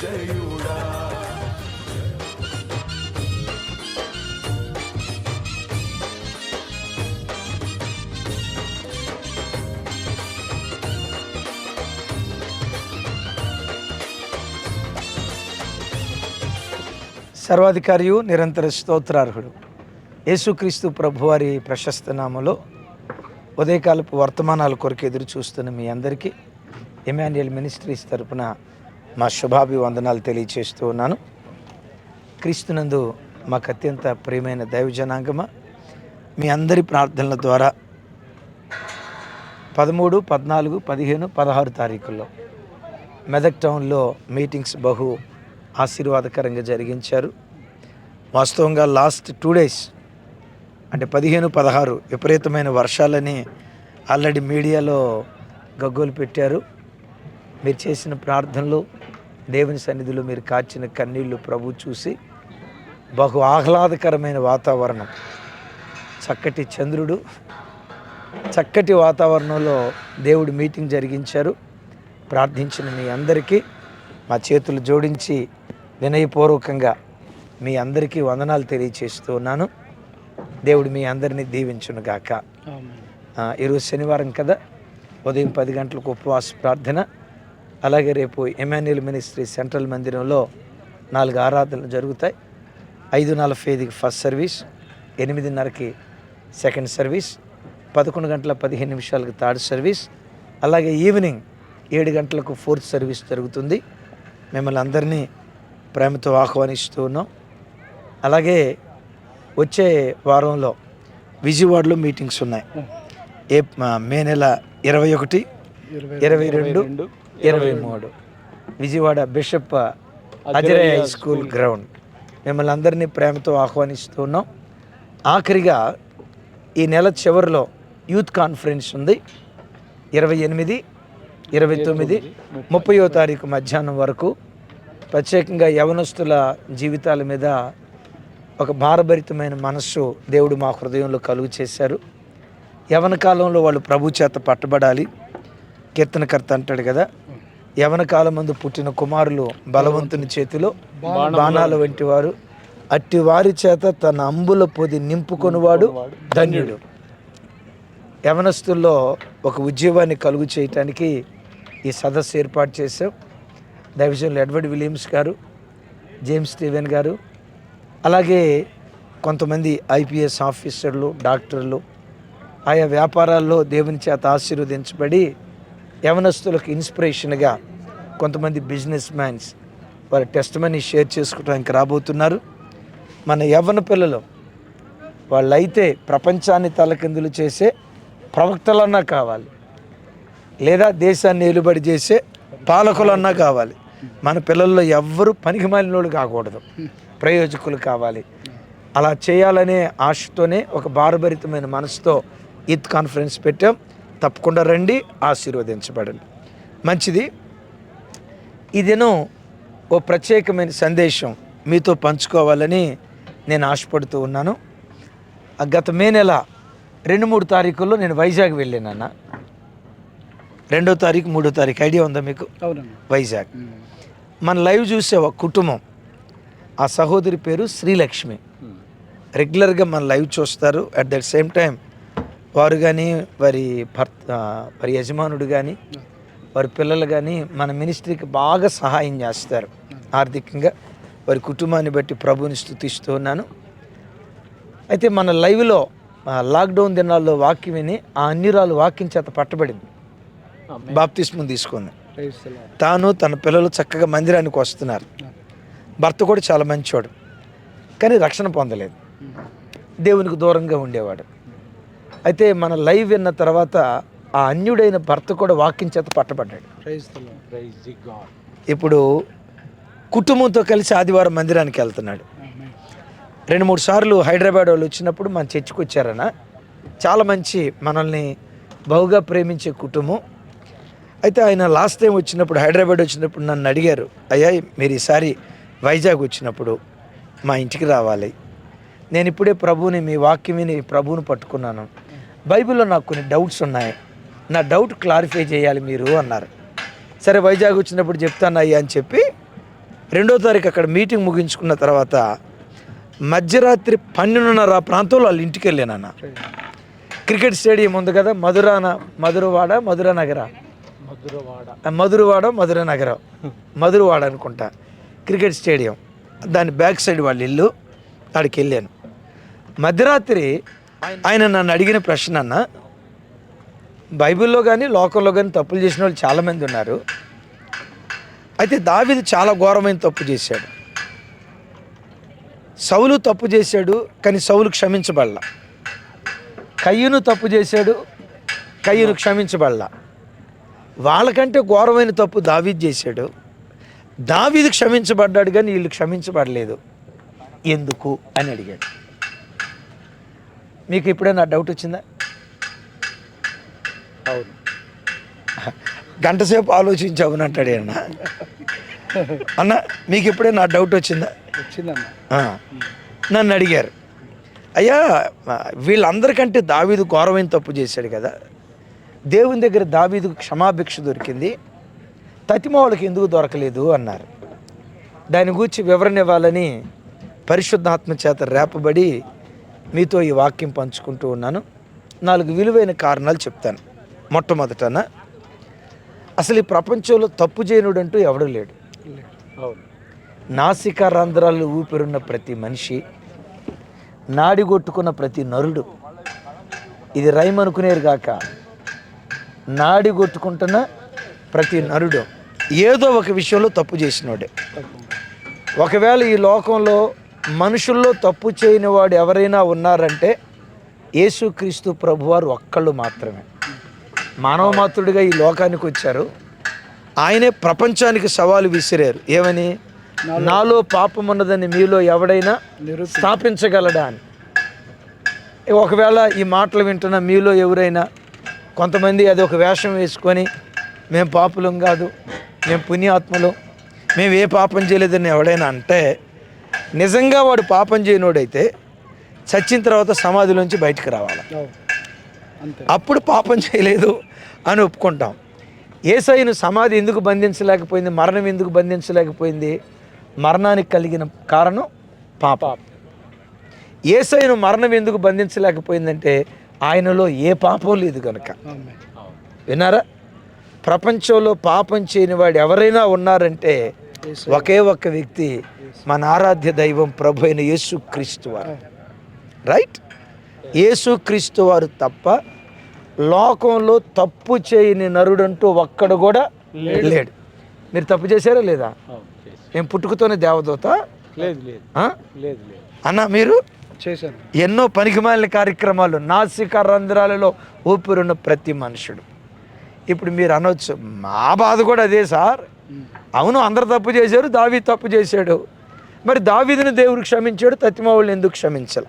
మృత్యుంజయుడా సర్వాధికారియు నిరంతర స్తోత్రార్హుడు. యేసుక్రీస్తు ప్రభువారి ప్రశస్త నామలో ఉదయకాలపు వర్తమానాల కొరకు ఎదురు చూస్తున్న మీ అందరికీ ఎమాన్యుయల్ మినిస్ట్రీస్ తరపున మా శుభాభివందనాలు తెలియచేస్తూ ఉన్నాను. క్రీస్తునందు మాకు అత్యంత ప్రియమైన దైవ జనాంగమ మీ అందరి ప్రార్థనల ద్వారా పదమూడు పద్నాలుగు పదిహేను పదహారు తారీఖుల్లో మెదక్ టౌన్లో మీటింగ్స్ బహు ఆశీర్వాదకరంగా జరిగించారు. వాస్తవంగా లాస్ట్ టూ డేస్ అంటే పదిహేను పదహారు విపరీతమైన వర్షాలని ఆల్రెడీ మీడియాలో గగ్గోలు పెట్టారు. మీరు చేసిన ప్రార్థనలు దేవుని సన్నిధిలో మీరు కార్చిన కన్నీళ్ళు ప్రభు చూసి బహు ఆహ్లాదకరమైన వాతావరణం. చక్కటి చంద్రుడు చక్కటి వాతావరణంలో దేవుడు మీటింగ్ జరిగించారు. ప్రార్థించిన మీ అందరికీ మా చేతులు జోడించి వినయపూర్వకంగా మీ అందరికీ వందనాలు తెలియచేస్తూ ఉన్నాను. దేవుడు మీ అందరినీ దీవించును గాక. ఆ, ఈరోజు శనివారం కదా. ఉదయం పది గంటలకు ఉపవాస ప్రార్థన. అలాగే రేపు ఎమాన్యుయల్ మినిస్ట్రీ సెంట్రల్ మందిరంలో నాలుగు ఆరాధనలు జరుగుతాయి. ఐదు నలభై ఐదుకి ఫస్ట్ సర్వీస్ ఎనిమిదిన్నరకి సెకండ్ సర్వీస్ పదకొండు గంటల పదిహేను నిమిషాలకి థర్డ్ సర్వీస్ అలాగే ఈవినింగ్ ఏడు గంటలకు ఫోర్త్ సర్వీస్ జరుగుతుంది. మిమ్మల్ని అందరినీ ప్రేమతో ఆహ్వానిస్తూ ఉన్నాం. అలాగే వచ్చే వారంలో విజయవాడలో మీటింగ్స్ ఉన్నాయి. ఏ మే నెల ఇరవై ఒకటి ఇరవై రెండు. ఇరవై మూడు. Vijayawada bishop Azariah high school ground. మిమ్మల్ని అందరినీ ప్రేమతో ఆహ్వానిస్తూ ఉన్నాం. ఆఖరిగా ఈ నెల చివరిలో యూత్ కాన్ఫరెన్స్ ఉంది. ఇరవై ఎనిమిది ఇరవై తొమ్మిది ముప్పయో తారీఖు మధ్యాహ్నం వరకు ప్రత్యేకంగా యవనస్తుల జీవితాల మీద ఒక భారభరితమైన మనస్సు దేవుడు మా హృదయంలో కలుగు చేశారు. యవన కాలంలో వాళ్ళు ప్రభు చేత పట్టబడాలి. కీర్తనకర్త అంటాడు కదా యవన కాలం మందు పుట్టిన కుమారులు బలవంతుని చేతిలో బాణాలు వంటి వారు. అట్టి వారి చేత తన అంబుల పొది నింపుకొనివాడు ధన్యుడు. యవనస్తుల్లో ఒక ఉద్యోగాన్ని కలుగు చేయటానికి ఈ సదస్సు ఏర్పాటు చేశాం. దైవజనులు ఎడ్వర్డ్ విలియమ్స్ గారు జేమ్స్ స్టీవెన్ గారు అలాగే కొంతమంది ఐపీఎస్ ఆఫీసర్లు డాక్టర్లు ఆయా వ్యాపారాల్లో దేవుని చేత ఆశీర్వదించబడి యవనస్తులకు ఇన్స్పిరేషన్గా కొంతమంది బిజినెస్ మ్యాన్స్ వారి టెస్ట్ మనీ షేర్ చేసుకోవడానికి రాబోతున్నారు. మన యవ్వన పిల్లలు వాళ్ళైతే ప్రపంచాన్ని తలకిందులు చేసే ప్రవక్తలన్నా కావాలి. లేదా దేశాన్ని నిలుబడి చేసే పాలకులన్నా కావాలి. మన పిల్లల్లో ఎవ్వరూ పనికి మాలినోళ్ళు కాకూడదు. ప్రయోజకులు కావాలి. అలా చేయాలనే ఆశతోనే ఒక భారభరితమైన మనసుతో ఈద్ కాన్ఫరెన్స్ పెట్టాం. తప్పకుండా రండి ఆశీర్వదించబడండి. మంచిది. ఈ దినం ఓ ప్రత్యేకమైన సందేశం మీతో పంచుకోవాలని నేను ఆశపడుతూ ఉన్నాను. గత మే నెల రెండు మూడు తారీఖుల్లో నేను వైజాగ్ వెళ్ళానన్న. రెండో తారీఖు మూడో తారీఖు ఐడియా ఉందా మీకు? వైజాగ్. మన లైవ్ చూసే ఒక కుటుంబం ఆ సహోదరి పేరు శ్రీలక్ష్మి. రెగ్యులర్గా మన లైవ్ చూస్తారు. అట్ దట్ సేమ్ టైం వారు కానీ వారి భర్త వారి యజమానుడు కానీ వారి పిల్లలు కానీ మన మినిస్ట్రీకి బాగా సహాయం చేస్తారు. ఆర్థికంగా వారి కుటుంబాన్ని బట్టి ప్రభుని స్థుతిస్తూ ఉన్నాను. అయితే మన లైవ్లో లాక్డౌన్ దినాల్లో వాక్యం విని ఆ అన్యురాలు వాక్యం చేత పట్టబడింది. బాప్తిస్మం తీసుకుంది. తాను తన పిల్లలు చక్కగా మందిరానికి వస్తున్నారు. భర్త కూడా చాలా మంచివాడు కానీ రక్షణ పొందలేదు. దేవునికి దూరంగా ఉండేవాడు. అయితే మన లైవ్ విన్న తర్వాత ఆ అన్యుడైన భర్త కూడా వాక్యం చేత పట్టబడ్డాడు. ఇప్పుడు కుటుంబంతో కలిసి ఆదివారం మందిరానికి వెళ్తున్నాడు. రెండు మూడు సార్లు హైదరాబాద్ వాళ్ళు వచ్చినప్పుడు మన చర్చికి వచ్చారన్న. చాలా మంచి మనల్ని బహుగా ప్రేమించే కుటుంబం. అయితే ఆయన లాస్ట్ టైం వచ్చినప్పుడు హైదరాబాద్ వచ్చినప్పుడు నన్ను అడిగారు అయ్యా మీరు ఈసారి వైజాగ్ వచ్చినప్పుడు మా ఇంటికి రావాలి. నేను ఇప్పుడే ప్రభువుని మీ వాక్యం విని ప్రభువుని పట్టుకున్నాను. బైబిల్లో నాకు కొన్ని డౌట్స్ ఉన్నాయి. నా డౌట్ క్లారిఫై చేయాలి మీరు అన్నారు. సరే వైజాగ్ వచ్చినప్పుడు చెప్తాను అయ్యా అని చెప్పి రెండో తారీఖు అక్కడ మీటింగ్ ముగించుకున్న తర్వాత మధ్యరాత్రి పన్నెండున్నర ఆ ప్రాంతంలో వాళ్ళ ఇంటికి వెళ్ళానన్న క్రికెట్ స్టేడియం ఉంది కదా మధురాన మధురవాడ మధుర నగర మధురవాడ. మధురవాడ మధుర నగరం మధురవాడ అనుకుంటా. Cricket stadium. దాని బ్యాక్ సైడ్ వాళ్ళ ఇల్లు. అక్కడికి వెళ్ళాను. మధ్యరాత్రి ఆయన నన్ను అడిగిన ప్రశ్న అన్న బైబిల్లో కానీ లోకంలో కానీ తప్పులు చేసిన వాళ్ళు చాలామంది ఉన్నారు. అయితే దావిది చాలా ఘోరమైన తప్పు చేశాడు. సౌలు తప్పు చేశాడు కానీ సౌలు క్షమించబడలా. కయ్యను తప్పు చేశాడు కయ్యను క్షమించబడలా. వాళ్ళకంటే ఘోరమైన తప్పు దావీద్ చేశాడు. దావీది క్షమించబడ్డాడు కానీ వీళ్ళు క్షమించబడలేదు. ఎందుకు? అని అడిగాడు. మీకు ఎప్పుడైనా డౌట్ వచ్చిందా? అవును. గంట సేపు ఆలోచించి అవునంటాడు అన్న అన్న మీకు ఎప్పుడైనా డౌట్ వచ్చిందా? వచ్చిందన్న. ఆ, నన్ను అడిగారు. అయ్యా వీళ్ళందరికంటే దావీదు ఘోరమైన తప్పు చేశాడు కదా. దేవుని దగ్గర దావీదుకు క్షమాభిక్ష దొరికింది. తతిమ వాళ్ళకి ఎందుకు దొరకలేదు అన్నారు. దాని గురించి వివరణ ఇవ్వాలని పరిశుద్ధాత్మ చేత రేపబడి మీతో ఈ వాక్యం పంచుకుంటూ ఉన్నాను. నాలుగు విలువైన కారణాలు చెప్తాను. మొట్టమొదటన అసలు ఈ ప్రపంచంలో తప్పు చేయనుడంటూ ఎవడూ లేడు. అవును నాసిక రంధ్రాలు ఊపిరున్న ప్రతి మనిషి నాడి కొట్టుకున్న ప్రతి నరుడు ఇది రైమ్ అనుకునేరు గాక నాడి కొట్టుకుంటున్న ప్రతి నరుడు ఏదో ఒక విషయంలో తప్పు చేసినోడే. ఒకవేళ ఈ లోకంలో మనుషుల్లో తప్పు చేయని వాడు ఎవరైనా ఉన్నారంటే యేసుక్రీస్తు ప్రభువారు ఒక్కళ్ళు మాత్రమే. మానవ మాతృడిగా ఈ లోకానికి వచ్చారు. ఆయనే ప్రపంచానికి సవాలు విసిరారు. ఏమని? నాలో పాపం ఉన్నదని మీలో ఎవడైనా స్థాపించగలడా అని. ఒకవేళ ఈ మాటలు వింటున్న మీలో ఎవరైనా కొంతమంది అది ఒక వేషం వేసుకొని మేము పాపులం కాదు మేము పుణ్యాత్మలు మేము ఏ పాపం చేయలేదని ఎవడైనా అంటే నిజంగా వాడు పాపం చేయనోడైతే చచ్చిన తర్వాత సమాధిలోంచి బయటకు రావాలి. అప్పుడు పాపం చేయలేదు అని ఒప్పుకుంటాం. ఏసైను సమాధి ఎందుకు బంధించలేకపోయింది? మరణం ఎందుకు బంధించలేకపోయింది? మరణానికి కలిగిన కారణం పాపం. ఏసైను మరణం ఎందుకు బంధించలేకపోయిందంటే ఆయనలో ఏ పాపం లేదు కనుక విన్నారా? ప్రపంచంలో పాపం చేయని వాడు ఎవరైనా ఉన్నారంటే ఒకే ఒక్క వ్యక్తి మన ఆరాధ్య దైవం ప్రభు అయిన యేసుక్రీస్తు వారు. రైట్ యేసుక్రీస్తు వారు తప్ప లోకంలో తప్పు చేయని నరుడంటూ ఒక్కడు కూడా లేడు. మీరు తప్పు చేశారా లేదా? మేము పుట్టుకతోనే దేవదూత? లేదు. అన్న మీరు? చేశాను. ఎన్నో పనికిమాలిన కార్యక్రమాలు నాసిక రంధ్రాలలో ఊపిరున్న ప్రతి మనుషుడు. ఇప్పుడు మీరు అనొచ్చు మా బాధ కూడా అదే సార్. అవును అందరు తప్పు చేశారు దావీ తప్పు చేశాడు. మరి దావీదుని దేవుడు క్షమించాడు తత్తిమావులను ఎందుకు క్షమించాల?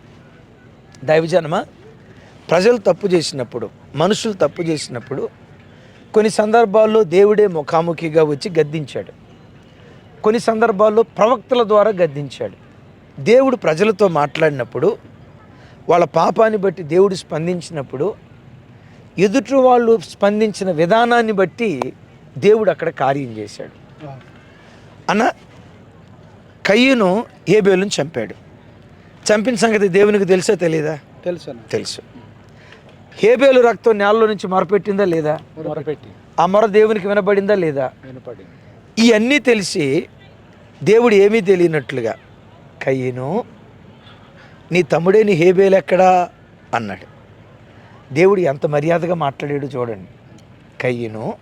దైవజనమ? ప్రజలు తప్పు చేసినప్పుడు మనుషులు తప్పు చేసినప్పుడు కొన్ని సందర్భాల్లో దేవుడే ముఖాముఖిగా వచ్చి గద్దించాడు. కొన్ని సందర్భాల్లో ప్రవక్తల ద్వారా గద్దించాడు. దేవుడు ప్రజలతో మాట్లాడినప్పుడు వాళ్ళ పాపాన్ని బట్టి దేవుడు స్పందించినప్పుడు ఎదుటి వాళ్ళు స్పందించిన విధానాన్ని బట్టి దేవుడు అక్కడ కార్యం చేశాడు. అన్న కయ్యను ఏబేలుని చంపాడు. చంపిన సంగతి దేవునికి తెలుసా తెలీదా? తెలుసన్న. తెలుసు. హేబేలు రక్తం నేలలో నుంచి మొరపెట్టిందా లేదా? మొరపెట్టి. ఆ మొర దేవునికి వినబడిందా లేదా? వినపడింది. ఇవన్నీ తెలిసి దేవుడు ఏమీ తెలియనట్లుగా కయ్యను నీ తమ్ముడే నీ హేబేలు ఎక్కడా? అన్నాడు. దేవుడు ఎంత మర్యాదగా మాట్లాడాడు చూడండి. కయ్యను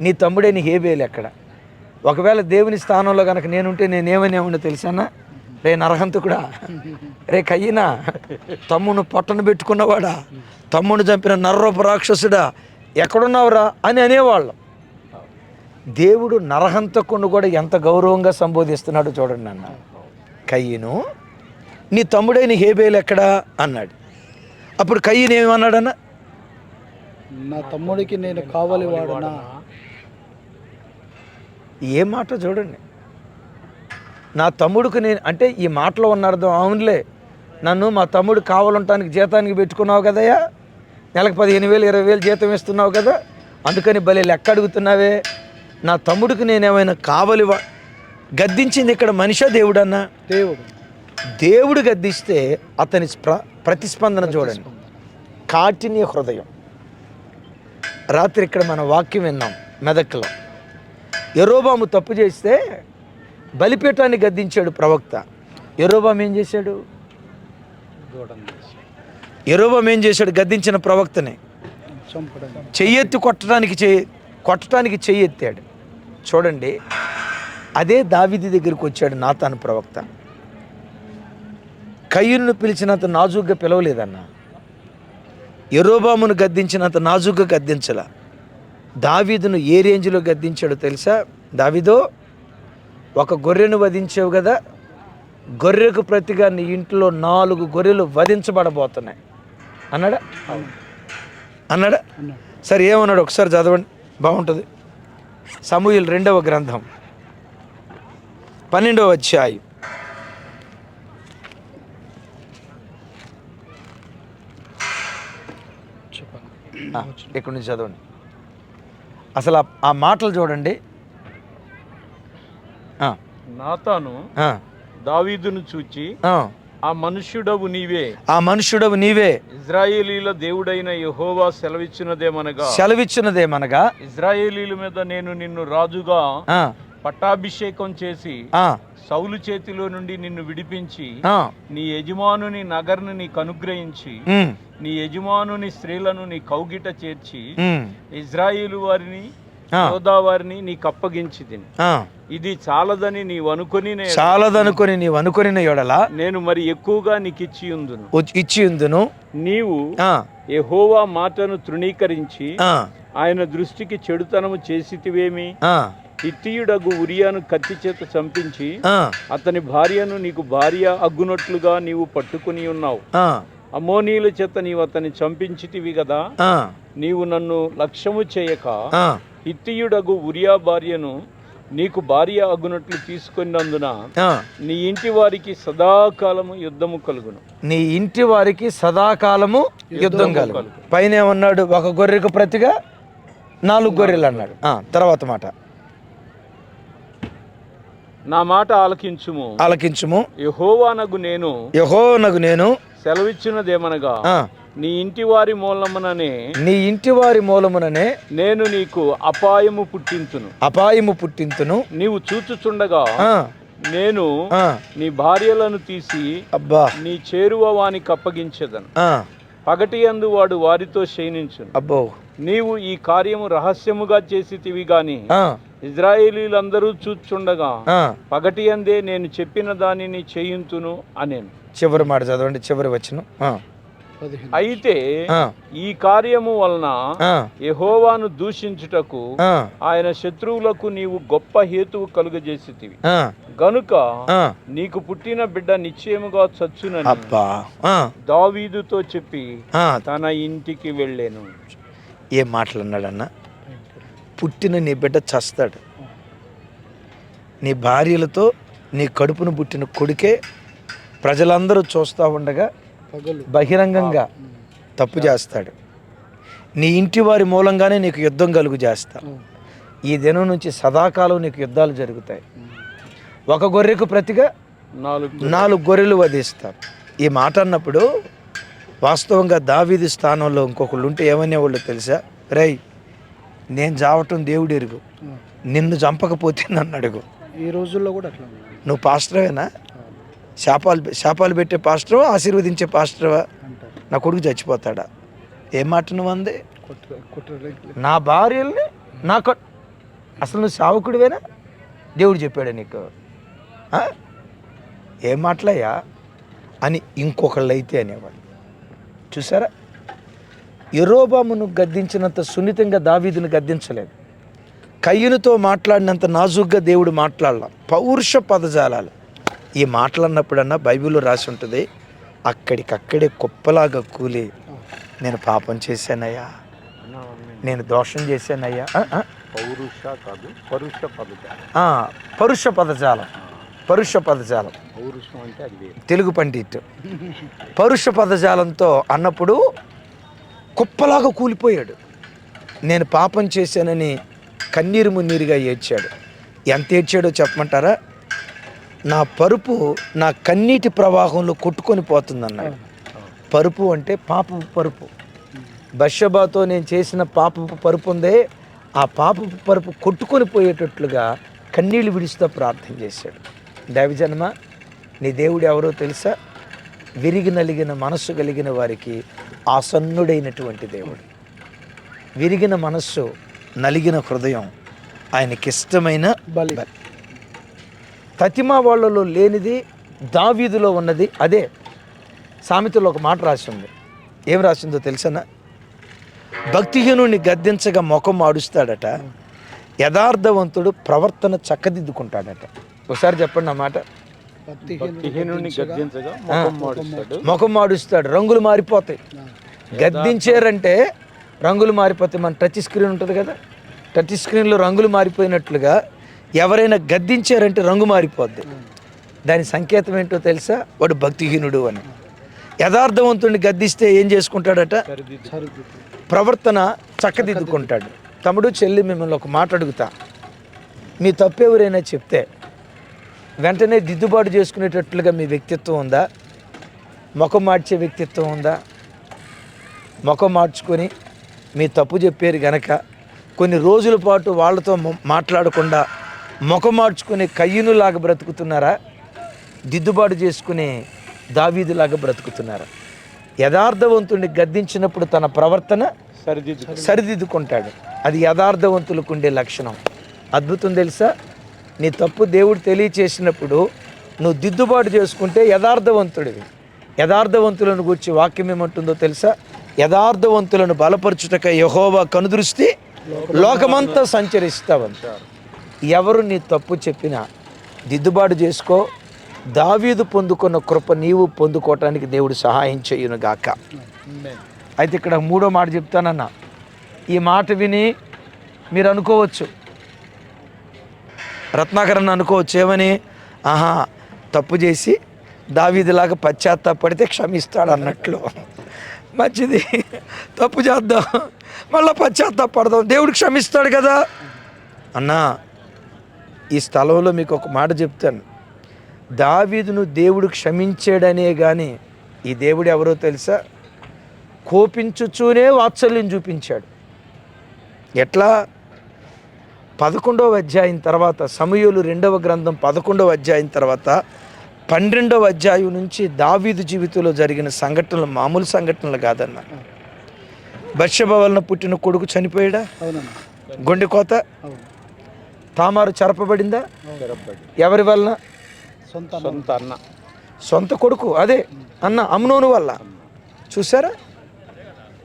నీ తమ్ముడే నీ హేబేలు ఎక్కడ? ఒకవేళ దేవుని స్థానంలో కనుక నేనుంటే నేనేమనే ఉండే తెలుసానా? రే నరహంతకుడా రే కయ్యనా తమ్మును పొట్టను పెట్టుకున్నవాడా తమ్ముడు చంపిన నర్రపు రాక్షసుడా ఎక్కడున్నావురా అని అనేవాళ్ళం. దేవుడు నరహంతకుని కూడా ఎంత గౌరవంగా సంబోధిస్తున్నాడో చూడండి అన్న కయ్యను నీ తమ్ముడైన హేబేలు ఎక్కడా? అన్నాడు. అప్పుడు కయ్యను ఏమన్నాడన్నా నా తమ్ముడికి నేను కావాలి వాడనా ఏ మాట చూడండి. నా తమ్ముడికి నేను అంటే ఈ మాటలో ఉన్న అర్థం అవునులే. నన్ను మా తమ్ముడు కావాలంటానికి జీతానికి పెట్టుకున్నావు కదయ్యా? నెలకు పదిహేను వేలు ఇరవై వేలు జీతం ఇస్తున్నావు కదా? అందుకని భలే లెక్క అడుగుతున్నావే. నా తమ్ముడికి నేనేమైనా కావలి గద్దించింది ఇక్కడ మనిషా దేవుడన్నా? దేవుడు. దేవుడు గద్దిస్తే అతని స్ప్ర- ప్రతిస్పందన చూడండి. కాఠిన్య హృదయం. రాత్రి ఇక్కడ మన వాక్యం విన్నాం మెదక్లో. ఎరోబాము తప్పు చేస్తే బలిపీఠాన్ని గద్దించాడు ప్రవక్త. ఎరోబాము ఏం చేశాడు? ఎరోబాం ఏం చేశాడు? గద్దించిన ప్రవక్తని. చెయ్యెత్తి కొట్టడానికి చెయ్యి కొట్టడానికి చెయ్యెత్తాడు. చూడండి అదే దావిది దగ్గరికి వచ్చాడు నాతాను ప్రవక్త. కయ్యూను పిలిచినంత నాజుగ్గా పిలవలేదన్న. ఎరోబామును గద్దించినంత నాజుగ్గా గద్దించల. దావీదును ఏ రేంజ్లో గద్దించాడో తెలుసా? దావిదో ఒక గొర్రెను వధించావు కదా గొర్రెకు ప్రతిగా నీ ఇంట్లో నాలుగు గొర్రెలు వధించబడబోతున్నాయి. అన్నాడా? అన్నాడా? సరే ఏమన్నాడు? ఒకసారి చదవండి. బాగుంటుంది. సమూహలు రెండవ గ్రంథం పన్నెండవ అధ్యాయం. ఇక్కడ నుంచి చదవండి. అసలు ఆ- మాటలు చూడండి. నాతాను దావీదును చూచి ఆ. మనుష్యుడవు నీవే. ఆ మనుష్యుడవు నీవే. ఇజ్రాయేలీల దేవుడైన యెహోవా సెలవిచ్చినదేమనగా సెలవిచ్చినదేమనగా ఇజ్రాయేలీల మీద నేను నిన్ను రాజుగా పట్టాభిషేకం చేసి సౌలు చేతిలో నుండి నిన్ను విడిపించి నీ యజమానుని నగర్ను నీకు అనుగ్రహించి నీ యజమానుని స్త్రీలను నీ కౌగిట చేర్చి ఇజ్రాయేలు వారిని వారిని నీకు అప్పగించి ఆ. ఇది చాలదని నీవు అనుకుని చాలదనుకొని నీవు అనుకొనిన యొడల నేను మరి ఎక్కువగా నీకు ఇచ్చి ఉందును. ఇచ్చి ఉందును? నీవు ఆ, యెహోవా మాటను తృణీకరించి ఆయన దృష్టికి చెడుతనము చేసితివేమి? ఆ, హిత్తీయుడగు ఉరియాను కత్తి చేత చంపించి అతని భార్యను నీకు భార్య అగ్గునట్లుగా నీవు పట్టుకుని ఉన్నావు. అమోనీల చేత నీవు అతన్ని చంపించితివి కదా నీవు నన్ను లక్ష్యము చేయక ఆ, హిత్తీయుడగు ఉరియా భార్యను నీకు భార్య అగ్గునట్లు తీసుకున్నందున. నీ ఇంటి వారికి సదాకాలము యుద్ధము కలుగును. నీ ఇంటి వారికి సదాకాలము యుద్ధం కలుగు. పైన ఏమన్నాడు? ఒక గొర్రెకు ప్రతిగా నాలుగు గొర్రెలు అన్నాడు. తర్వాత మాట. నా మాట ఆలకించుము. ఆలకించుము. యెహోవానగు నేను యహోనగు నేను సెలవిచ్చినదేమనగా నీ ఇంటి వారి మూలముననే నీ ఇంటి వారి మూలముననే నేను నీకు అపాయము పుట్టించును. అపాయము పుట్టింతును నీవు చూచుచుండగా నేను నీ భార్యలను తీసి అబ్బా. నీ చేరువ వానికి అప్పగించేదను. ఆ, పగటి అందు వాడు వారితో శయనించును అబ్బో. నీవు ఈ కార్యము రహస్యముగా చేసితివి గాని ఇజ్రాయేలీలందరూ చూచుండగా. పగటి అందే నేను చెప్పిన దానిని చేయింతును అనేను. చివరి మాట చదవండి చివరి వచ్చును అయితే ఈ కార్యము వలన యెహోవాను దూషించుటకు ఆయన శత్రువులకు నీవు గొప్ప హేతువు కలుగజేసితివి. గనుక. నీకు పుట్టిన బిడ్డ నిశ్చయముగా చచ్చునని దావీదుతో చెప్పి. తన ఇంటికి వెళ్ళాను. ఏం మాటలు అన్నాడన్న పుట్టిన నీ బిడ్డ చస్తాడు. నీ భార్యలతో నీ కడుపును పుట్టిన కొడుకే ప్రజలందరూ చూస్తూ ఉండగా బహిరంగంగా తప్పు చేస్తాడు. నీ ఇంటి వారి మూలంగానే నీకు యుద్ధం కలుగు చేస్తా. ఈ దినం నుంచి సదాకాలం నీకు యుద్ధాలు జరుగుతాయి. ఒక గొర్రెకు ప్రతిగా నాలుగు నాలుగు గొర్రెలు వధిస్తారు. ఈ మాట అన్నప్పుడు వాస్తవంగా దావీది స్థానంలో ఇంకొకళ్ళు ఉంటే ఏమనేవాళ్ళు తెలుసా? రై నేను చావటం దేవుడు ఎరుగు. నిన్ను చంపకపోతే నన్ను అడుగు. ఈ రోజుల్లో కూడా అట్లా. నువ్వు పాస్టర్వేనా శాపాలు శాపాలు పెట్టే పాస్టరవా ఆశీర్వదించే పాస్టరవా? నా కొడుకు చచ్చిపోతాడా? ఏం మాట నువ్వు అంది? నా భార్యల్ని నా కొ అసలు నువ్వు సావుకుడివేనా? దేవుడు చెప్పాడు నీకు? ఏం మాటలయ్యా? అని ఇంకొకళ్ళు అయితే అనేవాడు చూసారా? ఎరోబామును గద్దించినంత సున్నితంగా దావీదును గద్దించలేదు. కయ్యనుతో మాట్లాడినంత నాజుగ్గా దేవుడు మాట్లాడాల. పౌరుష పదజాలాలు. ఈ మాటలన్నప్పుడన్నా బైబిల్లో రాసి ఉంటుంది అక్కడికక్కడే కుప్పలాగా కూలి నేను పాపం చేశానయ్యా. నేను దోషం చేశానయ్యా. పౌరుష కాదు పరుష పదజాలం. పరుష పదజాలం. పరుష పదజాలం. తెలుగు పండిట్. పరుష పదజాలంతో అన్నప్పుడు కుప్పలాగా కూలిపోయాడు. నేను పాపం చేశానని కన్నీరు మున్నీరుగా ఏడ్చాడు. ఎంత ఏడ్చాడో చెప్పమంటారా? నా పరుపు నా కన్నీటి ప్రవాహంలో కొట్టుకొని పోతుందన్నాడు. పరుపు అంటే పాపపు పరుపు. బషబాతో నేను చేసిన పాపపు పరుపు ఉందే ఆ పాపపు పరుపు కొట్టుకొని పోయేటట్లుగా కన్నీళ్ళు విడుస్తూ ప్రార్థన చేశాడు. దైవజన్మ నీ దేవుడు ఎవరో తెలుసా? విరిగి నలిగిన మనస్సు కలిగిన వారికి ఆసన్నుడైనటువంటి దేవుడు. విరిగిన మనస్సు నలిగిన హృదయం ఆయనకిష్టమైన బలి. తతిమా వాళ్ళలో లేనిది దావీదులో ఉన్నది అదే. సామెతలో ఒక మాట రాసి ఉంది ఏం రాసిందో తెలుసనా? భక్తిహీనుని గద్దించగా ముఖం మాడుస్తాడట. యథార్థవంతుడు ప్రవర్తన చక్కదిద్దుకుంటాడట. ఒకసారి చెప్పండి ఆ మాట. భక్తిహీనుని గద్దించగా ముఖం మాడుస్తాడు రంగులు మారిపోతాయి. గద్దించారంటే రంగులు మారిపోతాయి. మన టచ్ స్క్రీన్ ఉంటుంది కదా? టచ్ స్క్రీన్లో రంగులు మారిపోయినట్లుగా ఎవరైనా గద్దించారంటే రంగు మారిపోద్ది. దాని సంకేతం ఏంటో తెలుసా? వాడు భక్తిహీనుడు అని. యథార్థవంతుడిని గద్దిస్తే ఏం చేసుకుంటాడట? ప్రవర్తన చక్కదిద్దుకుంటాడు. తమ్ముడు చెల్లి మిమ్మల్ని ఒక మాట అడుగుతా. మీ తప్పు ఎవరైనా చెప్తే వెంటనే దిద్దుబాటు చేసుకునేటట్లుగా మీ వ్యక్తిత్వం ఉందా? ముఖం మార్చే వ్యక్తిత్వం ఉందా? ముఖం మార్చుకొని మీ తప్పు చెప్పారు గనక కొన్ని రోజుల పాటు వాళ్ళతో మాట్లాడకుండా ముఖం మార్చుకునే కయ్యనులాగా బ్రతుకుతున్నారా? దిద్దుబాటు చేసుకునే దావీదులాగా బ్రతుకుతున్నారా? యథార్థవంతుడిని గద్దించినప్పుడు తన ప్రవర్తన సరిదిద్దు సరిదిద్దుకుంటాడు. అది యథార్థవంతులకు ఉండే లక్షణం. అద్భుతం తెలుసా? నీ తప్పు దేవుడు తెలియచేసినప్పుడు నువ్వు దిద్దుబాటు చేసుకుంటే యథార్థవంతుడివి. యథార్థవంతులను గురించి వాక్యం ఏమంటుందో తెలుసా? యథార్థవంతులను బలపరచుటక యహోవా కనుదృష్టి లోకమంతా సంచరిస్తావంత ఎవరు నీ తప్పు చెప్పినా దిద్దుబాటు చేసుకో. దావీదు పొందుకున్న కృప నీవు పొందుకోవటానికి దేవుడు సహాయం చేయును గాక అయితే ఇక్కడ మూడో మాట చెప్తానన్నా. ఈ మాట విని మీరు అనుకోవచ్చు రత్నాకరణ అనుకోవచ్చు ఏమని ఆహా తప్పు చేసి దావీదిలాగా పశ్చాత్తాపడితే క్షమిస్తాడు అన్నట్లు మంచిది. తప్పు చేద్దాం. మళ్ళీ పశ్చాత్తాపడదాం. దేవుడు క్షమిస్తాడు కదా. అన్నా ఈ స్థలంలో మీకు ఒక మాట చెప్తాను. దావీదును దేవుడు క్షమించాడనే కానీ ఈ దేవుడు ఎవరో తెలుసా? కోపించుచూనే వాత్సల్యం చూపించాడు. ఎట్లా? పదకొండవ అధ్యాయం తర్వాత సమయులు రెండవ గ్రంథం పదకొండవ అధ్యాయం తర్వాత పన్నెండవ అధ్యాయం నుంచి దావీదు జీవితంలో జరిగిన సంఘటనలు మామూలు సంఘటనలు కాదన్న. బర్షభ వలన పుట్టిన కొడుకు చనిపోయాడా? అవునన్నా. గుండె కోత? అవును. తామారు చెరపబడిందా? ఎవరి వలన? సొంత అన్న. సొంత కొడుకు అదే అన్న అమ్నోను వల్ల. చూసారా?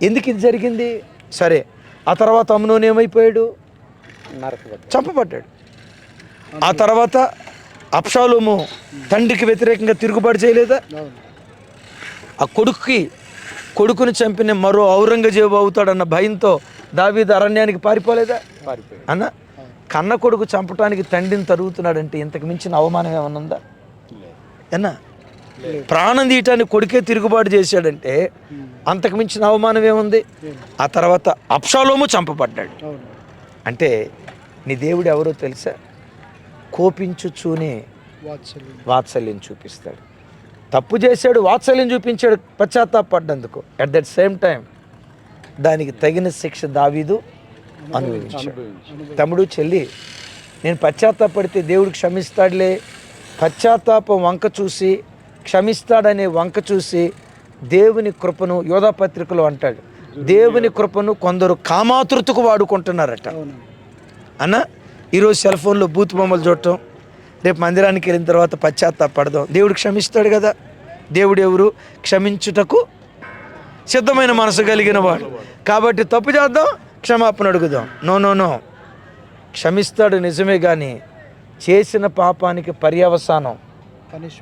ఎందుకు ఇది జరిగింది? సరే ఆ తర్వాత అమ్నోను ఏమైపోయాడు? చంపబడ్డాడు. ఆ తర్వాత అప్షాలోము తండ్రికి వ్యతిరేకంగా తిరుగుబాటు చేయలేదా? ఆ కొడుకుకి కొడుకుని చంపిన మరో ఔరంగజేబు అవుతాడన్న భయంతో దావీదు అరణ్యానికి పారిపోలేదా? అన్న కన్న కొడుకు చంపటానికి తండ్రిని తరుగుతున్నాడంటే ఇంతకు మించిన అవమానం ఏమన్నా ఉందా? అన్నా ప్రాణం తీయటానికి కొడుకే తిరుగుబాటు చేశాడంటే అంతకు మించిన అవమానం ఏముంది? ఆ తర్వాత అప్షాలోము చంపబడ్డాడు. అంటే నీ దేవుడు ఎవరో తెలుసా? కోపించుచూనే వాత్సల్యం. వాత్సల్యం చూపిస్తాడు. తప్పు చేశాడు వాత్సల్యం చూపించాడు పశ్చాత్తాపడ్డందుకు అట్ దట్ సేమ్ టైం దానికి తగిన శిక్ష దావీదు అనుభవించాడు. అనుభవించి తమ్ముడు చెల్లి నేను పశ్చాత్తాపడితే దేవుడు క్షమిస్తాడులే. పశ్చాత్తాపం వంక చూసి క్షమిస్తాడనే వంక చూసి దేవుని కృపను యోధా పత్రికలో అంటాడు. దేవుని కృపను కొందరు కామాతృతకు వాడుకుంటున్నారట. అవును. అన్న ఈరోజు సెల్ ఫోన్లో బూత్ బొమ్మలు చూడటం రేపు మందిరానికి వెళ్ళిన తర్వాత పశ్చాత్తాపడదాం దేవుడు క్షమిస్తాడు కదా. దేవుడు ఎవరు? క్షమించుటకు సిద్ధమైన మనసు కలిగిన వాడు. కాబట్టి తప్పు చేద్దాం క్షమాపణ అడుగుదాం. No no no. క్షమిస్తాడు నిజమే కానీ చేసిన పాపానికి పర్యవసానం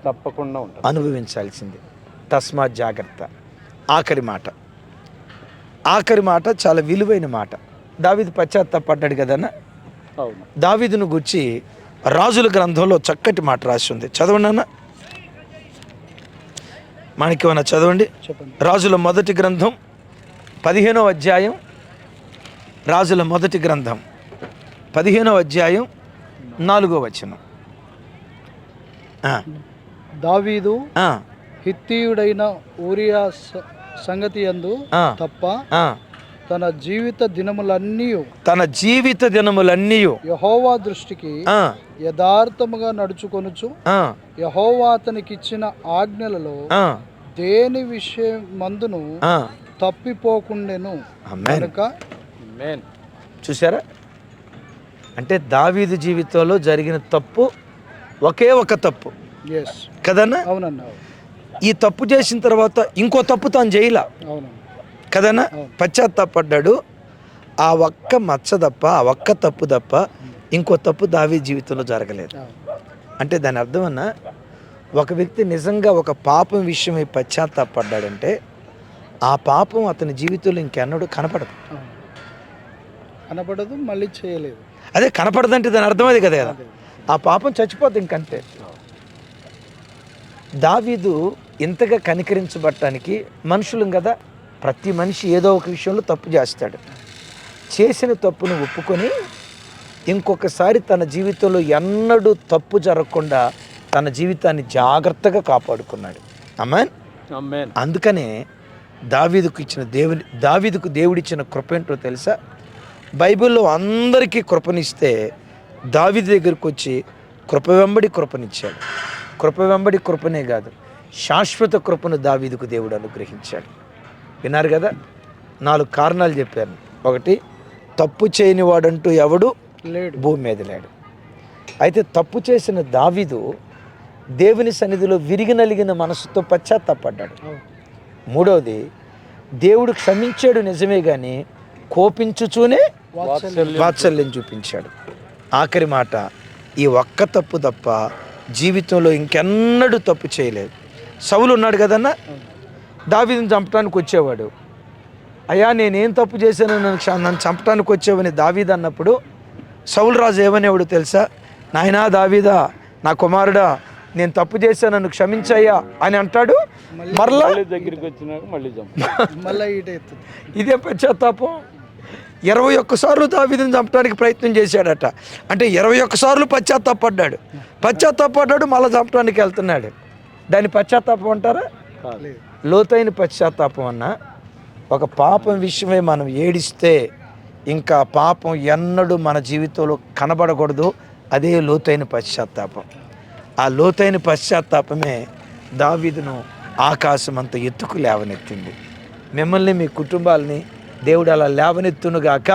తప్పకుండా అనుభవించాల్సింది. తస్మాత్ జాగ్రత్త. ఆఖరి మాట. ఆఖరి మాట చాలా విలువైన మాట. దావీదు పశ్చాత్తాపడ్డాడు కదన్నా? దావీదును గుర్చి రాజుల గ్రంథంలో చక్కటి మాట రాసి ఉంది. చదవండి అన్న. మనకేమన్నా చదవండి. రాజుల మొదటి గ్రంథం పదిహేనవ అధ్యాయం రాజుల మొదటి గ్రంథం పదిహేనవ అధ్యాయం నాలుగో వచనం. దావీదు హిత్తీయుడైన ఊరియా సంగతి ఆ, తప్ప ఆ. తన జీవిత దినములన్నీ తన జీవిత దినములన్నీ యహోవా దృష్టికి యథార్థముగా నడుచుకొనుచు యహోవా అతనికిచ్చిన ఆజ్ఞలలో దేని విషయం మందును. తప్పిపోకుండెను. కనుక చూసారా అంటే దావీదు జీవితంలో జరిగిన తప్పు ఒకే ఒక తప్పు. ఎస్ కదన్నా? అవునన్నా. ఈ తప్పు చేసిన తర్వాత ఇంకో తప్పు తాను చేయలా. అవును. పశ్చాత్తాపడ్డాడు. ఆ ఒక్క మచ్చ తప్ప ఆ ఒక్క తప్పు తప్ప ఇంకో తప్పు దావీ జీవితంలో జరగలేదు. అంటే దాని అర్థం అన్న ఒక వ్యక్తి నిజంగా ఒక పాపం విషయమై పశ్చాత్తాపడ్డాడంటే ఆ పాపం అతని జీవితంలో ఇంకెన్నడూ కనపడదు. కనపడదు మళ్ళీ చేయలేదు. అదే కనపడదంటే దాని అర్థం అది కదా. ఆ పాపం చచ్చిపోద్ది ఇంకంతే. దావీదు ఇంతగా కనికరించబడటానికి మనుషులం కదా. ప్రతి మనిషి ఏదో ఒక విషయంలో తప్పు చేస్తాడు. చేసిన తప్పును ఒప్పుకొని ఇంకొకసారి తన జీవితంలో ఎన్నడూ తప్పు జరగకుండా తన జీవితాన్ని జాగ్రత్తగా కాపాడుకున్నాడు. అమ్మాన్ మేన్ అందుకనే దావీదుకు ఇచ్చిన దేవుని దావీదుకు దేవుడిచ్చిన కృప ఏంటో తెలుసా? బైబిల్లో అందరికీ కృపనిస్తే దావీదు దగ్గరికి వచ్చి కృప వెంబడి కృపనిచ్చాడు. కృప వెంబడి కృపనే కాదు శాశ్వత కృపను దావీదుకు దేవుడు అనుగ్రహించాడు. విన్నారు కదా? నాలుగు కారణాలు చెప్పాను. ఒకటి తప్పు చేయని వాడంటూ ఎవడు లేడు. భూమి మీద లేడు. అయితే తప్పు చేసిన దావీదు దేవుని సన్నిధిలో విరిగి నలిగిన మనసుతో పశ్చాత్తాపడ్డాడు. మూడవది దేవుడు క్షమించాడు నిజమే కానీ కోపించుచూనే. వాత్సల్యం చూపించాడు. ఆఖరి మాట ఈ ఒక్క తప్పు తప్ప జీవితంలో ఇంకెన్నడూ తప్పు చేయలేదు. సౌలు ఉన్నాడు కదన్నా? దావీదుని చంపడానికి వచ్చేవాడు. అయ్యా నేనేం తప్పు చేశాను? నన్ను చంపడానికి వచ్చావని దావీదు అన్నప్పుడు సౌలు రాజు ఏమనేవాడు తెలుసా? నాయనా దావీదా నా కుమారుడా నేను తప్పు చేశాను నన్ను క్షమించయ్యా అని అంటాడు. మరలా మళ్ళీ దగ్గరికి వచ్చినాక మళ్ళీ ఇదే పశ్చాత్తాపం. ఇరవై ఒక్కసార్లు దావీదుని చంపడానికి ప్రయత్నం చేశాడట. అంటే ఇరవై ఒక్కసార్లు పశ్చాత్తాపడ్డాడు. పశ్చాత్తాపడ్డాడు మళ్ళీ చంపడానికి వెళ్తున్నాడు. దాని పశ్చాత్తాపం అంటారా? లోతైన పశ్చాత్తాపం అన్న. ఒక పాపం విషయమై మనం ఏడిస్తే ఇంకా పాపం ఎన్నడూ మన జీవితంలో కనబడకూడదు. అదే లోతైన పశ్చాత్తాపం. ఆ లోతైన పశ్చాత్తాపమే దావీదును ఆకాశం అంత ఎత్తుకు లేవనెత్తింది. మిమ్మల్ని మీ కుటుంబాలని దేవుడు అలా లేవనెత్తునుగాక.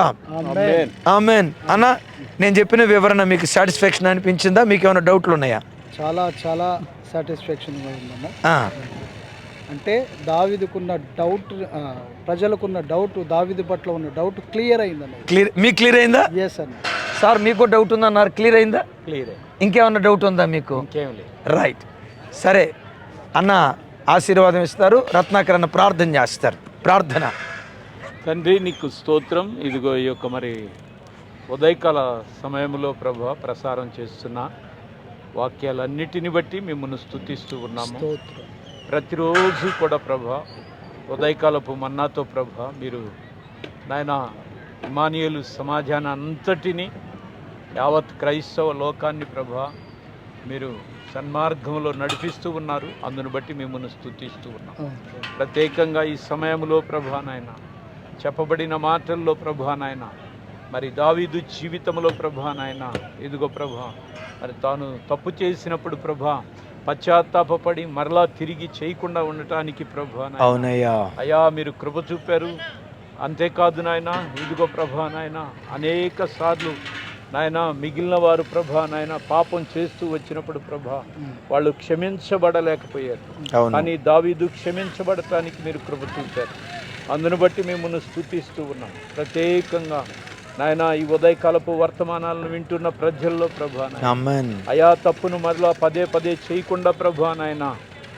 మేన్ ఆమెన్ అన్న నేను చెప్పిన వివరణ మీకు సాటిస్ఫాక్షన్ అనిపించిందా? మీకు ఏమైనా డౌట్లు ఉన్నాయా? చాలా చాలా సాటిస్ఫాక్షన్గా ఉందన్న. ఆ, అంటే దావిదుకున్న డౌట్ ప్రజలకున్న డౌట్ దావిది పట్ల ఉన్న డౌట్ క్లియర్ అయిందన్న. క్లియర్ మీకు క్లియర్ అయిందా? ఎస్ అన్న. సార్ మీకు డౌట్ ఉందన్నారు క్లియర్ అయిందా? క్లియర్ ఇంకేమన్నా డౌట్ ఉందా మీకు? రైట్ సరే. అన్న ఆశీర్వాదం ఇస్తారు. రత్నాకర్ అన్న ప్రార్థన చేస్తారు. ప్రార్థన. తండ్రి నీకు స్తోత్రం. ఇదిగో ఈ యొక్క మరి ఉదయకాల సమయంలో ప్రభా ప్రసారం చేస్తున్న వాక్యాలన్నిటిని బట్టి మిమ్మల్ని స్తుతిస్తూ ఉన్నాము. ప్రతిరోజు కూడా ప్రభా ఉదయకాలపు మన్నాతో ప్రభా మీరు నాయన ఇమానియలు సమాజాన్ని అంతటిని యావత్ క్రైస్తవ లోకాన్ని ప్రభా మీరు సన్మార్గంలో నడిపిస్తూ ఉన్నారు. అందును బట్టి మిమ్మల్ని స్తుతిస్తూ ఉన్నాం. ప్రత్యేకంగా ఈ సమయంలో ప్రభా నాయన చెప్పబడిన మాటల్లో ప్రభా నాయన మరి దావీదు జీవితంలో ప్రభా నాయన ఇదిగో ప్రభా మరి తాను తప్పు చేసినప్పుడు ప్రభా పశ్చాత్తాపడి మరలా తిరిగి చేయకుండా ఉండటానికి ప్రభా అవునయ్యా. అయ్యా మీరు కృప చూపారు. అంతేకాదు నాయన ఇదిగో ప్రభా నాయన అనేక సార్లు నాయన మిగిలిన వారు ప్రభా నాయన పాపం చేస్తూ వచ్చినప్పుడు ప్రభా వాళ్ళు క్షమించబడలేకపోయారు. కానీ దావీదు క్షమించబడటానికి మీరు కృప చూపారు. అందును బట్టి మిమ్మల్ని స్తుతిస్తూ ఉన్నాం. ప్రత్యేకంగా నాయన ఈ ఉదయకాలపు వర్తమానాలను వింటున్న ప్రజల్లో ప్రభా అయా తప్పును మరలా పదే పదే చేయకుండా ప్రభా నాయన.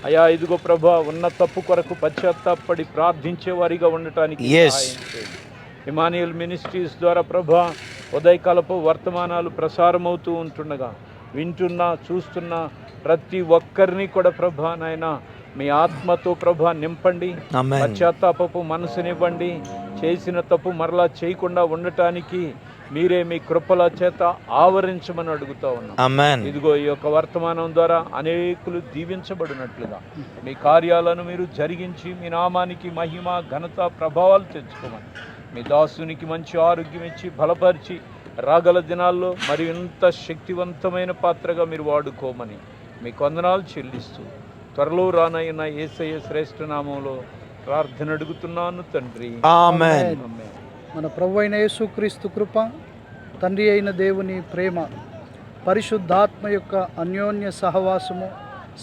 అయా ఇదిగో ప్రభా ఉన్న తప్పు కొరకు పశ్చాత్తాపడి ప్రార్థించే వారిగా ఉండటానికి. ఇమానియల్ మినిస్ట్రీస్ ద్వారా ప్రభా ఉదయకాలపు వర్తమానాలు ప్రసారమవుతూ ఉంటుండగా వింటున్నా చూస్తున్నా ప్రతి ఒక్కరిని కూడా ప్రభా నాయన మీ ఆత్మతో ప్రభా నింపండి. పశ్చాత్తాపపు మనసునివ్వండి. చేసిన తప్పు మరలా చేయకుండా ఉండటానికి మీరే మీ కృపల చేత ఆవరించమని అడుగుతా ఉన్నాం. ఇదిగో ఈ యొక్క వర్తమానం ద్వారా అనేకులు దీవించబడినట్లుగా మీ కార్యాలను మీరు జరిగించి మీ నామానికి మహిమ ఘనత ప్రభావాలు తెచ్చుకోమని మీ దాసునికి మంచి ఆరోగ్యం ఇచ్చి బలపరిచి రాగల దినాల్లో మరి ఇంత శక్తివంతమైన పాత్రగా మీరు వాడుకోమని మీ వందనాలు చెల్లిస్తూ త్వరలో రానయ్యన ఏసయ్య శ్రేష్ఠ నామంలో ప్రార్థన అడుగుతున్నాను తండ్రి. మన ప్రభు అయిన యేసుక్రీస్తు కృప తండ్రి అయిన దేవుని ప్రేమ పరిశుద్ధాత్మ యొక్క అన్యోన్య సహవాసము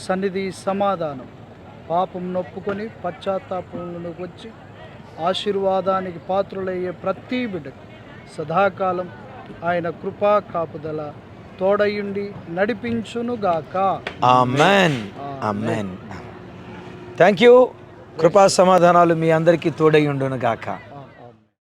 సన్నిధి సమాధానం పాపం నొప్పుకొని పశ్చాత్తాపంలోకి వచ్చి ఆశీర్వాదానికి పాత్రులయ్యే ప్రతి బిడ్డకు సదాకాలం ఆయన కృపా కాపుదల తోడయుండి నడిపించునుగాక. ఆమెన్. ఆమెన్. థ్యాంక్ యూ కృపా సమాధానాలు మీ అందరికీ తోడై ఉండును గాక